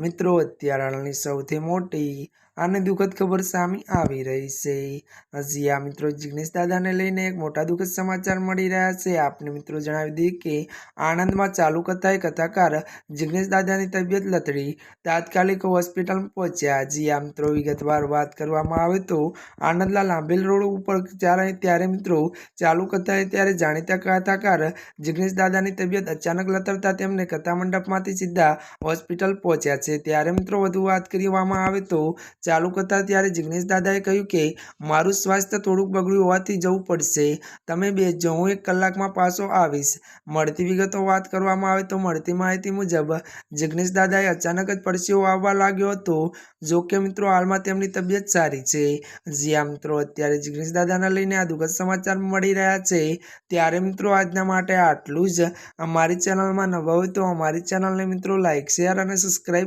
મિત્રો, અત્યારે સૌથી મોટી અને દુઃખદ ખબર સામે આવી રહી છે. હજી આ મિત્રો જિગ્નેશ દાદાને લઈને એક મોટા દુઃખદ સમાચાર મળી રહ્યા છે. આપને મિત્રો જણાવી દઈએ કે આણંદમાં ચાલુ કથાએ કથાકાર જિગ્નેશ દાદાની તબિયત લથડી, તાત્કાલિક હોસ્પિટલમાં પહોંચ્યા. હજી આ મિત્રો વિગતવાર વાત કરવામાં આવે તો આણંદલા લાંબેલ રોડ ઉપર જ્યારે, ત્યારે મિત્રો ચાલુ કથાએ ત્યારે જાણીતા કથાકાર જિગ્નેશ દાદાની તબિયત અચાનક લથડતા તેમને કથા મંડપમાંથી સીધા હોસ્પિટલ પહોંચ્યા છે. ત્યારે મિત્રો વધુ વાત કરવામાં આવે તો ચાલુ કરતા ત્યારે જિગ્નેશ દાદાએ કહ્યું કે, મારું સ્વાસ્થ્ય થોડુંક બગડ્યું હોવાથી જવું પડશે. તમે બેસજો હું એક કલાકમાં પાછો આવીશ. મળતી વિગતો વાત કરવામાં આવે તો મળતી માહિતી મુજબ, જિગ્નેશ દાદાએ અચાનક જ પરસેવો આવવા લાગ્યો હતો. જો કે મિત્રો, હાલમાં તેમની તબિયત સારી છે. જી આ મિત્રો, અત્યારે જિગ્નેશ દાદાને લઈને આ દુઃખદ સમાચાર મળી રહ્યા છે. ત્યારે મિત્રો, આજના માટે આટલું જ. અમારી ચેનલમાં નવા હોય તો અમારી ચેનલને મિત્રો લાઇક શેર અને